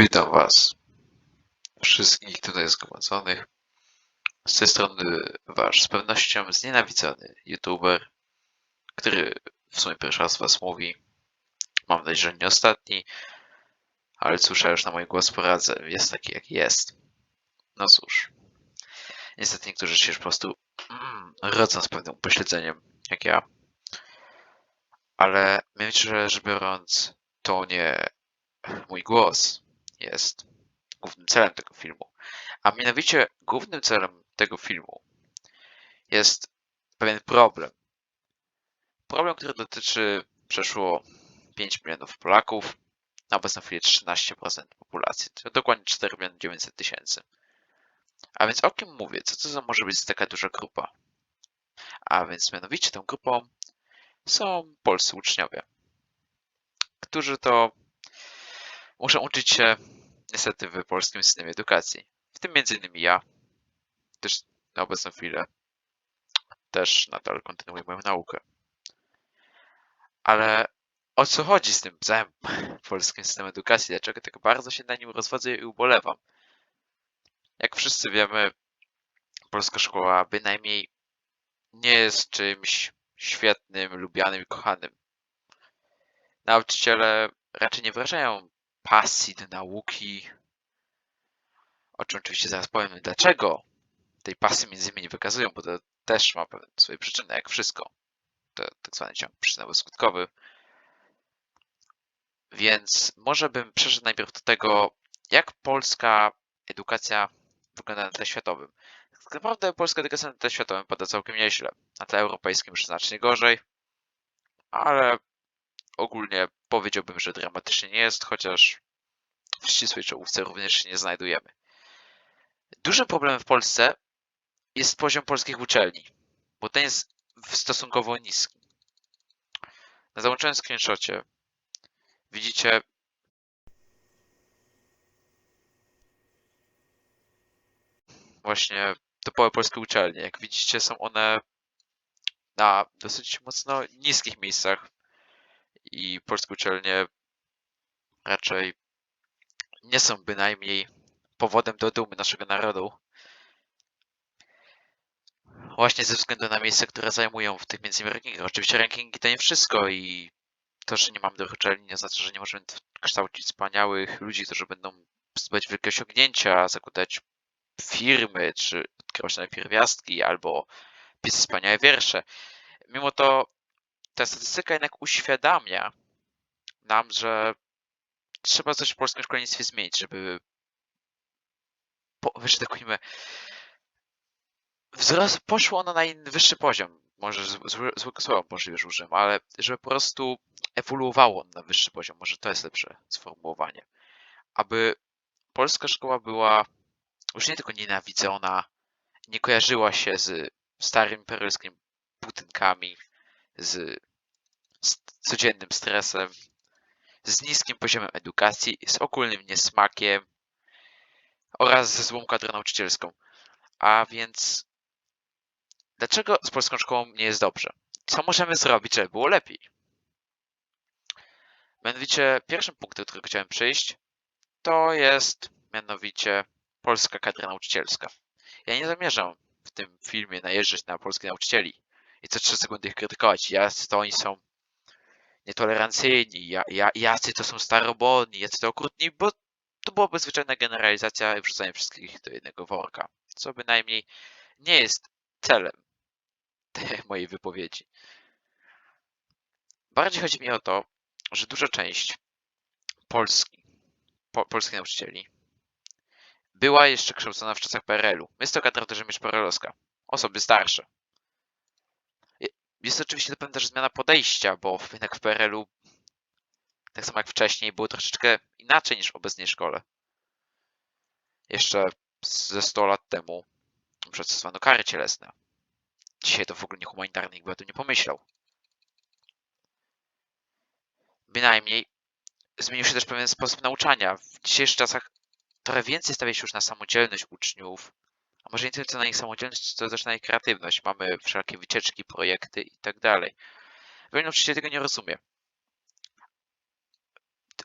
Witam Was, wszystkich tutaj zgromadzonych. Z tej strony Wasz z pewnością znienawidzony YouTuber, który w sumie pierwszy raz Was mówi. Mam nadzieję, że nie ostatni, ale cóż, ja już na mój głos poradzę. Jest taki, jaki jest. No cóż. Niestety niektórzy się już po prostu mm, rodzą z pewnym upośledzeniem, jak ja. Ale myślę, że biorąc to nie mój głos jest głównym celem tego filmu. A mianowicie głównym celem tego filmu jest pewien problem. Problem, który dotyczy przeszło 5 milionów Polaków, na obecną chwilę 13% populacji, to dokładnie 4 miliony 900 tysięcy. A więc o kim mówię? Co to za może być taka duża grupa? A więc mianowicie tą grupą są polscy uczniowie, którzy to muszą uczyć się niestety w polskim systemie edukacji. W tym między innymi ja, też na obecną chwilę, też nadal kontynuuję moją naukę. Ale o co chodzi z tym całym polskim systemem edukacji? Dlaczego tak bardzo się na nim rozwodzę i ubolewam? Jak wszyscy wiemy, polska szkoła bynajmniej nie jest czymś świetnym, lubianym i kochanym. Nauczyciele raczej nie wyrażają pasji do nauki. O czym oczywiście zaraz powiem, dlaczego tej pasji między innymi nie wykazują, bo to też ma swoje przyczyny, jak wszystko. To tak zwany ciąg przyczynowo-skutkowy. Więc może bym przeszedł najpierw do tego, jak polska edukacja wygląda na tle światowym. Tak naprawdę polska edukacja na tle światowym pada całkiem nieźle. Na tle europejskim już znacznie gorzej, ale ogólnie powiedziałbym, że dramatycznie nie jest, chociaż w ścisłej czołówce również się nie znajdujemy. Dużym problemem w Polsce jest poziom polskich uczelni, bo ten jest stosunkowo niski. Na załączonym screenshocie widzicie właśnie topowe polskie uczelnie. Jak widzicie są one na dosyć mocno niskich miejscach i polskie uczelnie raczej nie są bynajmniej powodem do dumy naszego narodu. Właśnie ze względu na miejsce, które zajmują w tych między innymi rankingach. Oczywiście rankingi to nie wszystko i to, że nie mamy dobrych uczelni nie oznacza, że nie możemy kształcić wspaniałych ludzi, którzy będą zdobywać wielkie osiągnięcia, zakładać firmy, czy odkrywać nowe pierwiastki, albo pisać wspaniałe wiersze. Mimo to ta statystyka jednak uświadamia nam, że trzeba coś w polskim szkolnictwie zmienić, żeby po, że tak ujmę, wzrost, poszło ono na wyższy poziom. Może złe, złego słowa możliwe, użyłem, ale żeby po prostu ewoluowało na wyższy poziom. Może to jest lepsze sformułowanie. Aby polska szkoła była już nie tylko nienawidzona, nie kojarzyła się z starymi perelskimi budynkami, z, z codziennym stresem, z niskim poziomem edukacji, z ogólnym niesmakiem oraz ze złą kadrą nauczycielską. A więc dlaczego z polską szkołą nie jest dobrze? Co możemy zrobić, żeby było lepiej? Mianowicie pierwszym punktem, do którego chciałem przyjść, to jest mianowicie polska kadra nauczycielska. Ja nie zamierzam w tym filmie najeżdżać na polskich nauczycieli i co 3 sekundy ich krytykować. Jacy to oni są nietolerancyjni, ja, ja, jacy to są starobodni, jacy to okrutni, bo to byłaby zwyczajna generalizacja i wrzucanie wszystkich do jednego worka, co bynajmniej nie jest celem tej mojej wypowiedzi. Bardziej chodzi mi o to, że duża część Polski, po, polskich nauczycieli była jeszcze kształcona w czasach PRL-u. Jest to kadra też PRL-owska. Osoby starsze. Jest to oczywiście pewna też zmiana podejścia, bo jednak w PRL-u, tak samo jak wcześniej, było troszeczkę inaczej niż w obecnej szkole. Jeszcze ze 100 lat temu przestosowano kary cielesne. Dzisiaj to w ogóle niehumanitarny, nikt by o tym nie pomyślał. Bynajmniej zmienił się też pewien sposób nauczania. W dzisiejszych czasach trochę więcej stawia się już na samodzielność uczniów, może nie tyle co na ich samodzielność, co też na ich kreatywność. Mamy wszelkie wycieczki, projekty i tak dalej. Wielu nauczycieli tego nie rozumie.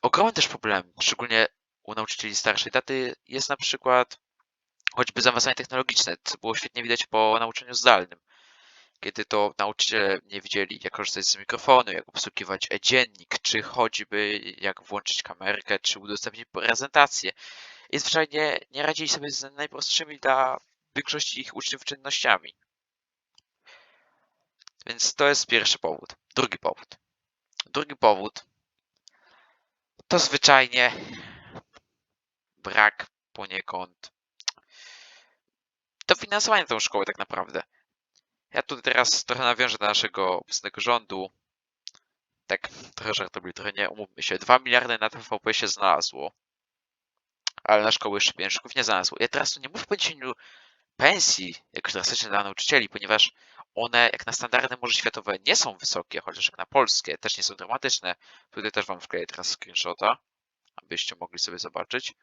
Ogromny też problem, szczególnie u nauczycieli starszej daty jest na przykład choćby zaawansowanie technologiczne, co było świetnie widać po nauczaniu zdalnym, kiedy to nauczyciele nie wiedzieli, jak korzystać z mikrofonu, jak obsługiwać e-dziennik, czy choćby jak włączyć kamerkę, czy udostępnić prezentację. I zwyczajnie nie radzili sobie z najprostszymi dla większości ich uczniów czynnościami. Więc to jest pierwszy powód. Drugi powód. Drugi powód to zwyczajnie brak poniekąd dofinansowania tą szkołę tak naprawdę. Ja tu teraz trochę nawiążę do naszego obecnego rządu. Tak, trochę żartobliwie, trochę nie, umówmy się. 2 miliardy na TVP się znalazło. Ale na szkoły jeszcze pieniążków nie znalazło. Ja teraz tu nie mówię o podniesieniu pensji, jak drastyczne dla nauczycieli, ponieważ one jak na standardy może światowe nie są wysokie, chociaż jak na polskie też nie są dramatyczne. Tutaj też wam wkleję teraz screenshota, abyście mogli sobie zobaczyć.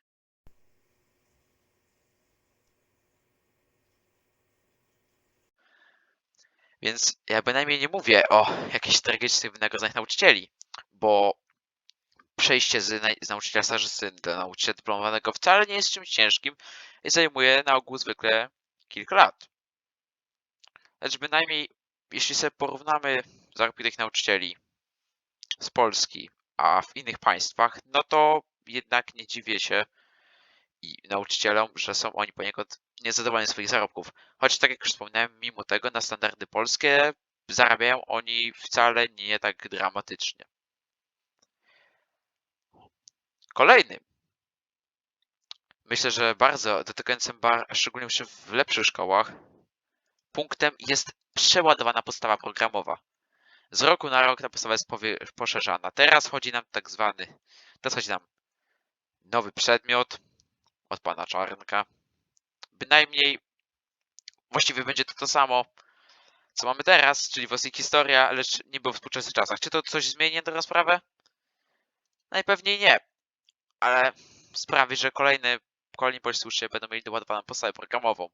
Więc ja bynajmniej nie mówię o jakichś tragicznych wynagrodzeniach nauczycieli, bo przejście z, z nauczyciela stażysty do nauczyciela dyplomowanego wcale nie jest czymś ciężkim i zajmuje na ogół zwykle kilka lat. Lecz bynajmniej, jeśli sobie porównamy zarobki tych nauczycieli z Polski, a w innych państwach, no to jednak nie dziwię się i nauczycielom, że są oni poniekąd niezadowoleni swoich zarobków. Choć tak jak już wspomniałem, mimo tego na standardy polskie zarabiają oni wcale nie tak dramatycznie. Kolejnym, myślę, że bardzo dotykającym, bar, szczególnie w lepszych szkołach, punktem jest przeładowana podstawa programowa. Z roku na rok ta podstawa jest poszerzana. Teraz chodzi nam tak zwany, teraz chodzi nam nowy przedmiot od pana Czarnka. Bynajmniej właściwie będzie to to samo, co mamy teraz, czyli właśnie historia, lecz nie było w współczesnych czasach. Czy to coś zmieni tę sprawę? Najpewniej nie, ale sprawi, że kolejne, polscy uczniowie będą mieli doładowaną podstawę programową.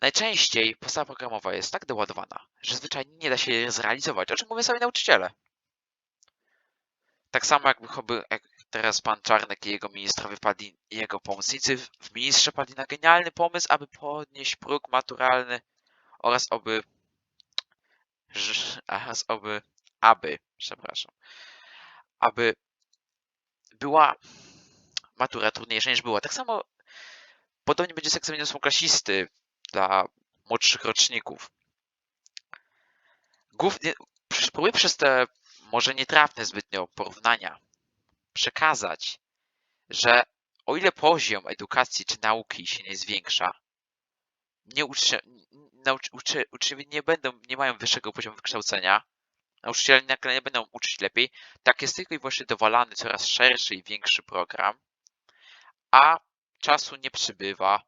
Najczęściej podstawa programowa jest tak doładowana, że zwyczajnie nie da się jej zrealizować, o czym mówią sami nauczyciele. Tak samo jakby choby, jak teraz pan Czarnek i jego ministrowie wpadli, i jego pomocnicy w ministrze padli na genialny pomysł, aby podnieść próg maturalny oraz oby, oraz oby, aby, przepraszam, aby była matura trudniejsza niż była. Tak samo podobnie będzie z egzaminem ósmoklasisty dla młodszych roczników. Głównie, spróbuję przez te może nietrafne zbytnio porównania przekazać, że o ile poziom edukacji czy nauki się nie zwiększa, nie uczy, nauczy, uczy, uczniowie nie będą, nie mają wyższego poziomu wykształcenia, nauczyciele nie będą uczyć lepiej, tak jest tylko i wyłącznie dowalany coraz szerszy i większy program, a czasu nie przybywa.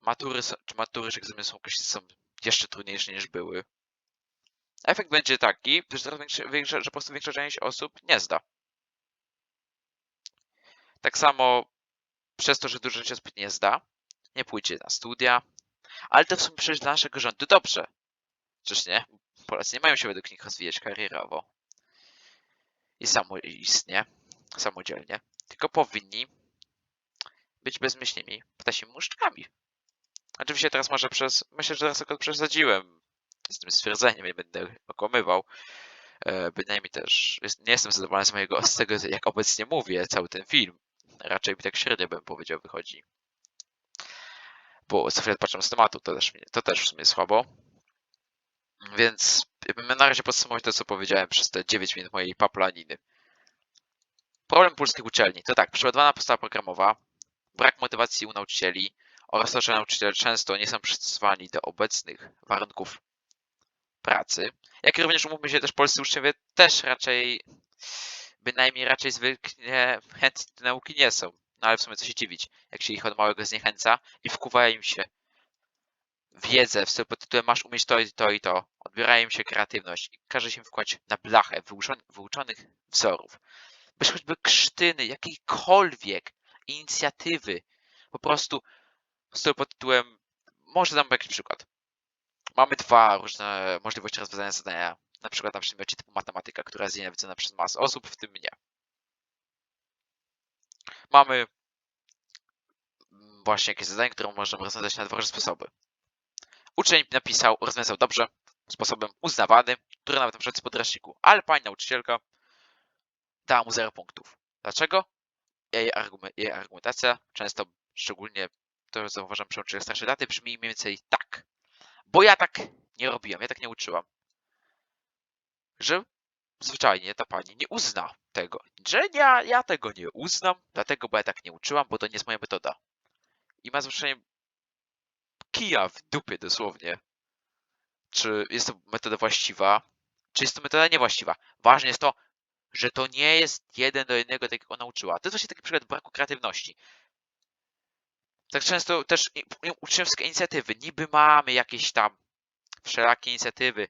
Matury, czy matury czy egzaminy są, są jeszcze trudniejsze niż były. Efekt będzie taki, że, teraz większe, większe, że po prostu większa część osób nie zda. Tak samo przez to, że dużo rzeczy osób nie zda, nie pójdzie na studia, ale to w sumie przecież dla naszego rządu dobrze. Czyż nie? Polacy nie mają się według nich rozwijać karierowo i samoistnie, samodzielnie, tylko powinni być bezmyślnymi ptasimi muszczkami. Oczywiście teraz może przez, myślę, że teraz akurat przesadziłem z tym stwierdzeniem, nie będę okłamywał. E, bynajmniej też nie jestem zadowolony z mojego, z tego jak obecnie mówię, cały ten film. Raczej mi tak średnio bym powiedział wychodzi. Bo co chwilę patrzę z tematu, to też, to też w sumie słabo. Więc na razie podsumować to, co powiedziałem przez te 9 minut mojej paplaniny. Problem polskich uczelni to tak, przeładowana podstawa programowa, brak motywacji u nauczycieli oraz to, że nauczyciele często nie są przystosowani do obecnych warunków pracy. Jak również umówmy się, też polscy uczniowie też raczej, bynajmniej raczej zwykle chętni do nauki nie są. No ale w sumie co się dziwić, jak się ich od małego zniechęca i wkuwa im się wiedzę w stylu pod tytułem masz umieć to i to i to. Odbiera im się kreatywność i każe się wkładać na blachę wyuczon- wyuczonych wzorów. Bez choćby krztyny, jakiejkolwiek inicjatywy. Po prostu stylu pod tytułem, może dam jakiś przykład. Mamy dwa różne możliwości rozwiązania zadania. Na przykład na przedmiocie typu matematyka, która jest nienawidzona przez masę osób, w tym mnie. mamy właśnie jakieś zadanie, które możemy rozwiązać na dwa różne sposoby. Uczeń napisał, rozwiązał dobrze, sposobem uznawanym, który nawet na przykład po podręczniku, ale pani nauczycielka dała mu 0 punktów. Dlaczego? Jej, argumen- jej argumentacja, często szczególnie to zauważam przy uczniach starszej daty, brzmi mniej więcej tak. Bo ja tak nie robiłam, ja tak nie uczyłam. Że zwyczajnie ta pani nie uzna tego. Że ja, ja tego nie uznam, dlatego, bo ja tak nie uczyłam, bo to nie jest moja metoda. I ma zwyczajnie kija w dupie dosłownie. Czy jest to metoda właściwa, czy jest to metoda niewłaściwa. Ważne jest to, że to nie jest jeden do jednego, tak jak ona uczyła. To jest właśnie taki przykład braku kreatywności. Tak często też uczniowskie inicjatywy. Niby mamy jakieś tam wszelakie inicjatywy,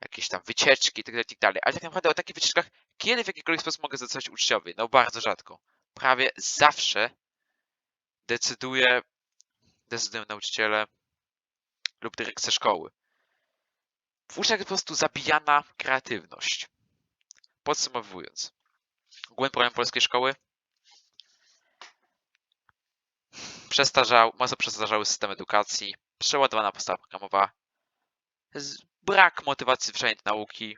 jakieś tam wycieczki itd., itd. Ale tak naprawdę o takich wycieczkach kiedy w jakikolwiek sposób mogę zdecydować uczniowie? No bardzo rzadko. Prawie zawsze decyduje, decydują nauczyciele lub dyrekcja szkoły. W uczniach jest po prostu zabijana kreatywność. Podsumowując, główny problem polskiej szkoły przestarzał, mocno przestarzały system edukacji, przeładowana podstawa programowa, brak motywacji do nauki,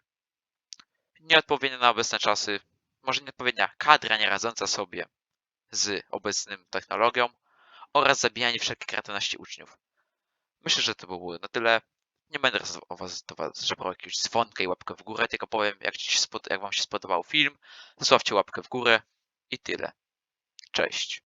nieodpowiednia na obecne czasy, może nieodpowiednia kadra nie radząca sobie z obecnym technologią oraz zabijanie wszelkiej kreatywności uczniów. Myślę, że to było na tyle. Nie będę o was, żebrał jakiegoś dzwonka i łapkę w górę, tylko powiem, jak, ci jak wam się spodobał film, zostawcie łapkę w górę i tyle. Cześć.